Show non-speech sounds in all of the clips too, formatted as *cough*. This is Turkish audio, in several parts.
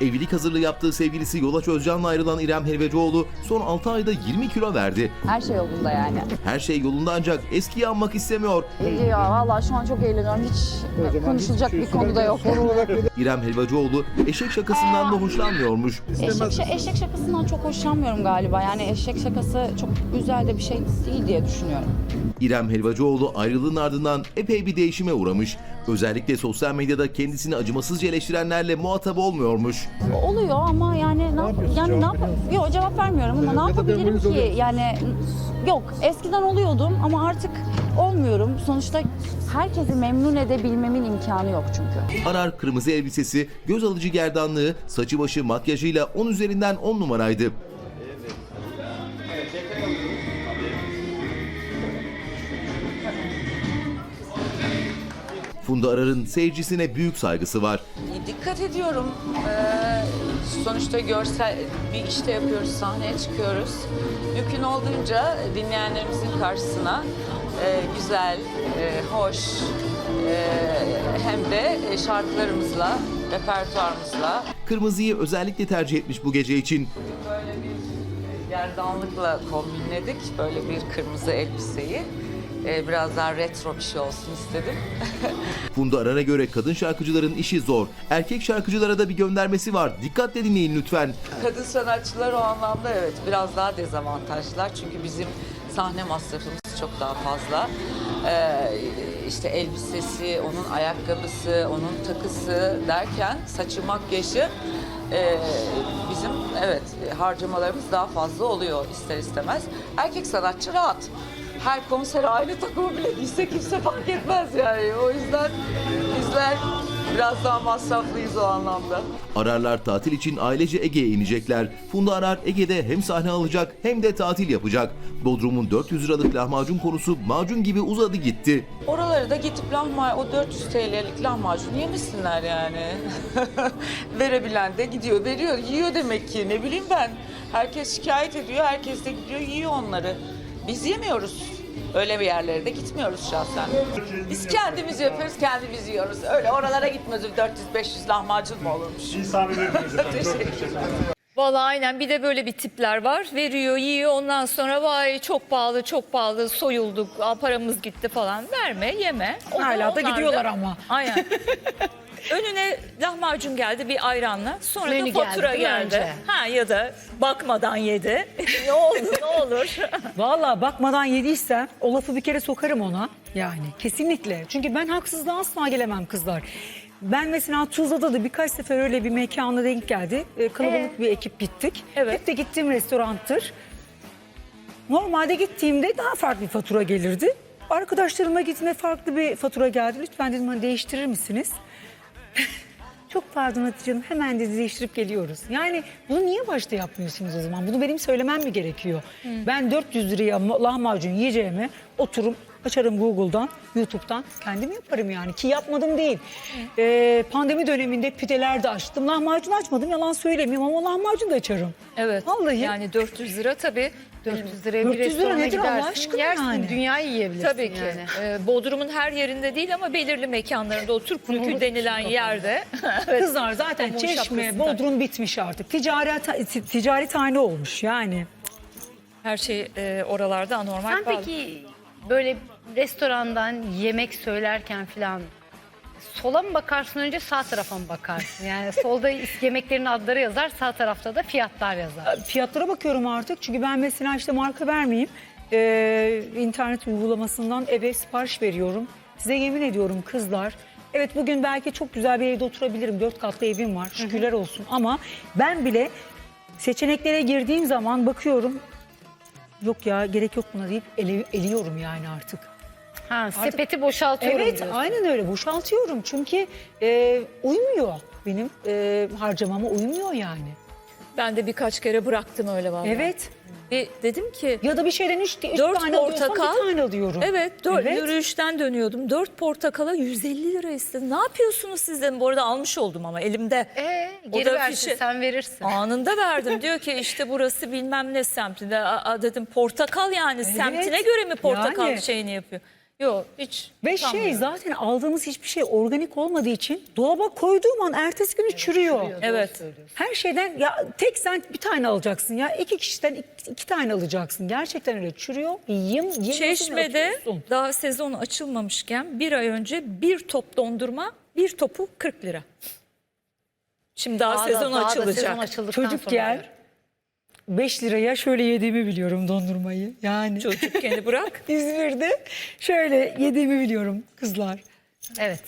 Evlilik hazırlığı yaptığı sevgilisi Yolaç Özcan'la ayrılan İrem Helvacıoğlu son 6 ayda 20 kilo verdi. Her şey yolunda yani. Her şey yolunda ancak eskiyi anmak istemiyor. Ya vallahi şu an çok eğleniyorum. Hiç konuşulacak bir konu da yok. İrem Helvacıoğlu eşek şakasından da hoşlanmıyormuş. Eşek, eşek şakasından çok hoşlanmıyorum galiba. Yani eşek şakası çok güzel de bir şey değil diye düşünüyorum. İrem Helvacıoğlu ayrılığın ardından epey bir değişime uğramış. Özellikle sosyal medyada kendisini acımasızca eleştirenlerle muhatap olmuyormuş. Oluyor ama yani ne yap yani ne yap Yok cevap vermiyorum ama ne yapabilirim ki? Yani yok eskiden oluyordum ama artık olmuyorum. Sonuçta herkesi memnun edebilmemin imkanı yok çünkü. Arar kırmızı elbisesi, göz alıcı gerdanlığı, saçı başı makyajıyla 10 üzerinden 10 numaraydı. Funda Arar'ın seyircisine büyük saygısı var. Dikkat ediyorum. Ee, sonuçta görsel bir işte yapıyoruz, sahneye çıkıyoruz. Mümkün olduğunca dinleyenlerimizin karşısına e, güzel, e, hoş e, hem de şarkılarımızla, repertuarımızla Kırmızıyı özellikle tercih etmiş bu gece için. böyle bir gerdanlıkla kombinledik. Böyle bir kırmızı elbiseyi. Ee, biraz daha retro bir şey olsun istedim. *laughs* Funda Arar'a göre kadın şarkıcıların işi zor. Erkek şarkıcılara da bir göndermesi var. Dikkatle dinleyin lütfen. Kadın sanatçılar o anlamda evet biraz daha dezavantajlılar. Çünkü bizim sahne masrafımız çok daha fazla. Ee, işte elbisesi, onun ayakkabısı, onun takısı derken saçı, makyajı e, bizim evet harcamalarımız daha fazla oluyor ister istemez. Erkek sanatçı rahat. Her konsere aynı takımı bile giyse kimse fark etmez yani. O yüzden bizler biraz daha masraflıyız o anlamda. Ararlar tatil için ailece Ege'ye inecekler. Funda Arar Ege'de hem sahne alacak hem de tatil yapacak. Bodrum'un 400 liralık lahmacun konusu macun gibi uzadı gitti. Oraları da gidip lahmacun, o 400 TL'lik lahmacunu yemesinler yani. *laughs* Verebilen de gidiyor, veriyor, yiyor demek ki. Ne bileyim ben. Herkes şikayet ediyor, herkes de gidiyor, yiyor onları. Biz yemiyoruz. Öyle bir yerlere de gitmiyoruz şahsen. Biz kendimiz yapıyoruz, kendimiz yiyoruz. Öyle oralara gitmiyoruz. 400-500 lahmacun mu olurmuş? Çok *laughs* Teşekkür teşekkür ederim. Valla aynen bir de böyle bir tipler var. Veriyor, yiyor ondan sonra vay çok pahalı, çok pahalı, soyulduk, aa, paramız gitti falan. Verme, yeme. O Hala da onlar gidiyorlar ama. Aynen. *laughs* Önüne lahmacun geldi bir ayranla. Sonra Menü da fatura geldi, geldi. önce? Ha ya da bakmadan yedi. *laughs* ne olur ne olur. *laughs* Vallahi bakmadan yediyse o lafı bir kere sokarım ona. Yani kesinlikle. Çünkü ben haksızlığa asla gelemem kızlar. Ben mesela Tuzla'da da birkaç sefer öyle bir mekana denk geldi. Ee, kalabalık bir ekip gittik. Evet. Hep de gittiğim restoranttır. Normalde gittiğimde daha farklı bir fatura gelirdi. Arkadaşlarıma gitme farklı bir fatura geldi. Lütfen dedim hani değiştirir misiniz? *laughs* Çok pardon Hatice Hanım hemen de değiştirip geliyoruz. Yani bunu niye başta yapmıyorsunuz o zaman? Bunu benim söylemem mi gerekiyor? Ben 400 liraya ma- lahmacun yiyeceğime oturum açarım Google'dan, YouTube'dan kendim yaparım yani ki yapmadım değil. Ee, pandemi döneminde pideler de açtım. Lahmacun açmadım yalan söylemiyorum ama lahmacun da açarım. Evet. Vallahi. Yani 400 lira tabii. 400 liraya bir 400 lira restorana nedir Allah gidersin, aşkına yersin, yani? dünyayı yiyebilirsin Tabii ki. yani. Ee, Bodrum'un her yerinde değil ama belirli mekanlarında o Türk Bükü denilen yerde. *laughs* Kızlar zaten Kamu Çeşme, Bodrum bitmiş artık. Ticaret, ticari tane olmuş yani. Her şey e, oralarda anormal Sen pahalı. peki böyle restorandan yemek söylerken falan sola mı bakarsın önce sağ tarafa mı bakarsın? Yani solda *laughs* yemeklerin adları yazar sağ tarafta da fiyatlar yazar. Fiyatlara bakıyorum artık çünkü ben mesela işte marka vermeyeyim. Ee, internet uygulamasından eve sipariş veriyorum. Size yemin ediyorum kızlar. Evet bugün belki çok güzel bir evde oturabilirim. Dört katlı evim var şükürler olsun. Ama ben bile seçeneklere girdiğim zaman bakıyorum. Yok ya gerek yok buna deyip ele, eliyorum yani artık. Ha, sepeti boşaltıyorum Evet diyorsun. aynen öyle boşaltıyorum. Çünkü e, uymuyor benim e, harcamama uymuyor yani. Ben de birkaç kere bıraktım öyle vallahi. Evet. Ve dedim ki Ya da bir şeyden üç, üç Dört tane alıyorsam portakal. bir tane alıyorum. evet, dört, Evet. yürüyüşten dönüyordum. Dört portakala 150 lira istedim. Ne yapıyorsunuz siz dedim. Bu arada almış oldum ama elimde. Ee, O geri da versin fişi- sen verirsin. Anında verdim. *laughs* Diyor ki işte burası bilmem ne semtinde. Aa, dedim portakal yani semtine göre mi portakal Yani. şeyini yapıyor? Yok hiç. Ve şey sanmıyorum. zaten aldığımız hiçbir şey organik olmadığı için dolaba koyduğum an ertesi günü çürüyor. Evet. Her şeyden ya tek sen bir tane alacaksın ya iki kişiden iki, iki tane alacaksın. Gerçekten öyle çürüyor. Yem, yem Çeşme'de daha sezon açılmamışken bir ay önce bir top dondurma bir topu 40 lira. Şimdi daha, Daha da- sezon daha da açılacak. sezon açıldıktan Çocuk yer. 5 liraya şöyle yediğimi biliyorum dondurmayı. Yani Çocukken *laughs* bırak. İzmir'de şöyle yediğimi biliyorum kızlar. Evet.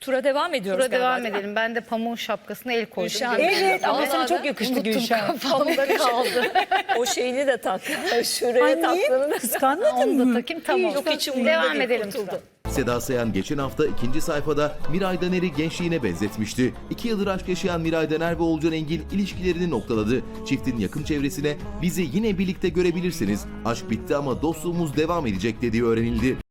Tura devam ediyoruz Tura galiba, devam değil mi? edelim. Ben de pamuğun şapkasına el koydum. Gülşen. Evet ama sana çok yakıştı Gülşen. kafamda kaldı. O şeyini de tak. Şuraya Anne taktığını da kıskanmadın Onu da mı? takayım tamam. Yok, umurumda Devam edelim kurtuldu. Tura. Seda Sayan geçen hafta ikinci sayfada Miray Daner'i gençliğine benzetmişti. İki yıldır aşk yaşayan Miray Daner ve Oğulcan Engin ilişkilerini noktaladı. Çiftin yakın çevresine bizi yine birlikte görebilirsiniz. Aşk bitti ama dostluğumuz devam edecek dediği öğrenildi.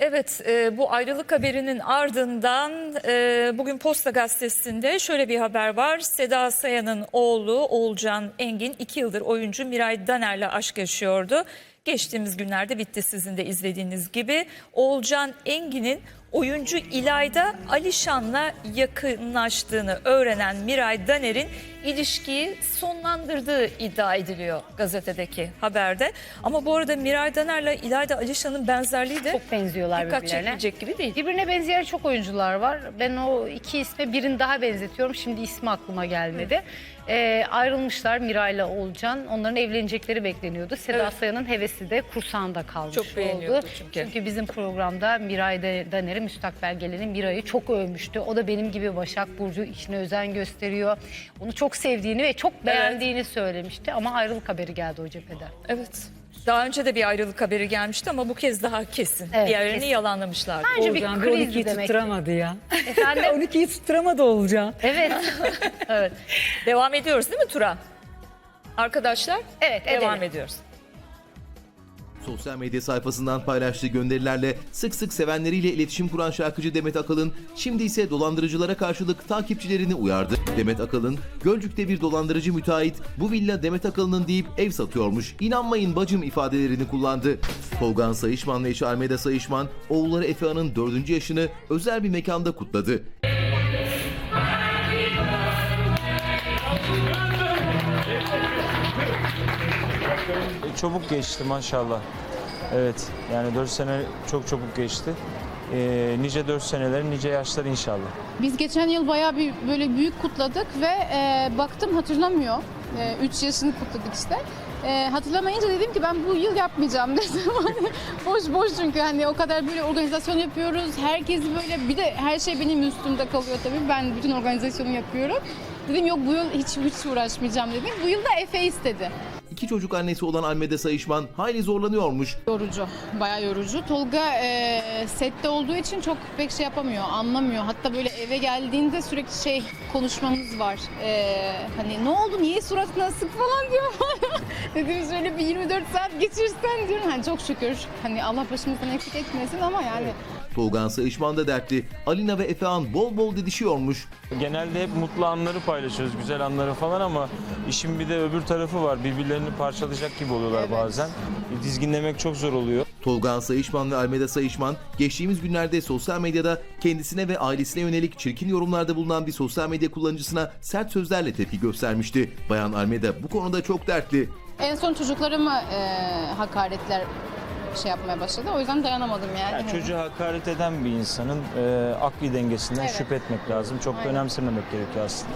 Evet, e, bu ayrılık haberinin ardından e, bugün Posta Gazetesi'nde şöyle bir haber var. Seda Sayan'ın oğlu Oğulcan Engin iki yıldır oyuncu Miray Daner'le aşk yaşıyordu. Geçtiğimiz günlerde bitti sizin de izlediğiniz gibi. Oğulcan Engin'in oyuncu İlayda Alişan'la yakınlaştığını öğrenen Miray Daner'in ilişkiyi sonlandırdığı iddia ediliyor gazetedeki haberde. Ama bu arada Miray Daner'le İlayda Alişan'ın benzerliği de Çok benziyorlar dikkat birbirlerine. çekmeyecek gibi değil. Birbirine benzeyen çok oyuncular var. Ben o iki isme birini daha benzetiyorum. Şimdi ismi aklıma gelmedi. Ee, ayrılmışlar Miray'la Oğulcan. Onların evlenecekleri bekleniyordu. Seda Evet. Sayan'ın hevesi de kursağında kalmış Çok oldu. çünkü. bizim programda Miray Daner'i müstakbel gelinin Miray'ı çok övmüştü. O da benim gibi Başak Burcu işine özen gösteriyor. Onu çok sevdiğini ve çok beğendiğini söylemişti. Ama ayrılık haberi geldi o cepheden. Evet. Daha önce de bir ayrılık haberi gelmişti ama bu kez daha kesin. Evet, Diğerlerini kesin. yalanlamışlardı. Bence bir Oğulcan bir krizdi 12'yi demek ki. tutturamadı ya. Efendim? *laughs* 12'yi tutturamadı Oğulcan. evet. *laughs* Evet. Devam ediyoruz değil mi Tura? Arkadaşlar Evet, devam edelim. ediyoruz. Sosyal medya sayfasından paylaştığı gönderilerle sık sık sevenleriyle iletişim kuran şarkıcı Demet Akalın şimdi ise dolandırıcılara karşılık takipçilerini uyardı. Demet Akalın, Gölcük'te bir dolandırıcı müteahhit bu villa Demet Akalın'ın deyip ev satıyormuş. İnanmayın bacım ifadelerini kullandı. Tolgan Sayışman ve eşi Almeda Sayışman oğulları Efe An'ın 4. yaşını özel bir mekanda kutladı. Çabuk geçti maşallah. Evet yani 4 sene çok çabuk geçti. Ee, nice 4 seneler, nice yaşlar inşallah. Biz geçen yıl bayağı bir böyle büyük kutladık ve e, baktım hatırlamıyor. 3 yaşını kutladık işte. E, hatırlamayınca dedim ki ben bu yıl yapmayacağım *laughs* dedim. Hani boş boş çünkü hani o kadar böyle organizasyon yapıyoruz. Herkes böyle bir de her şey benim üstümde kalıyor tabii. Ben bütün organizasyonu yapıyorum. Dedim yok bu yıl hiç hiç uğraşmayacağım dedim. Bu yıl da Efe istedi. İki çocuk annesi olan Almeda Sayışman hayli zorlanıyormuş. Yorucu, bayağı yorucu. Tolga e, sette olduğu için çok pek şey yapamıyor, anlamıyor. Hatta böyle eve geldiğinde sürekli şey konuşmamız var. E, hani ne oldu, niye suratına sık falan diyor. *laughs* Dedim şöyle bir 24 saat geçirsen diyorum. Hani çok şükür. Hani Allah başımızdan eksik etmesin ama yani Tolgan Sayışman da dertli. Alina ve Efe An bol bol didişiyormuş. Genelde hep mutlu anları paylaşıyoruz, güzel anları falan ama işin bir de öbür tarafı var. Birbirlerini parçalayacak gibi oluyorlar bazen. Dizginlemek çok zor oluyor. Tolgan Sayışman ve Almeda Sayışman geçtiğimiz günlerde sosyal medyada kendisine ve ailesine yönelik çirkin yorumlarda bulunan bir sosyal medya kullanıcısına sert sözlerle tepki göstermişti. Bayan Almeda bu konuda çok dertli. en son çocuklarıma e, hakaretler şey yapmaya başladı. O yüzden dayanamadım yani. Yani çocuğa hakaret eden bir insanın e, akli dengesinden Evet. şüphe etmek lazım. Çok da Aynen. önemsememek gerekiyor aslında.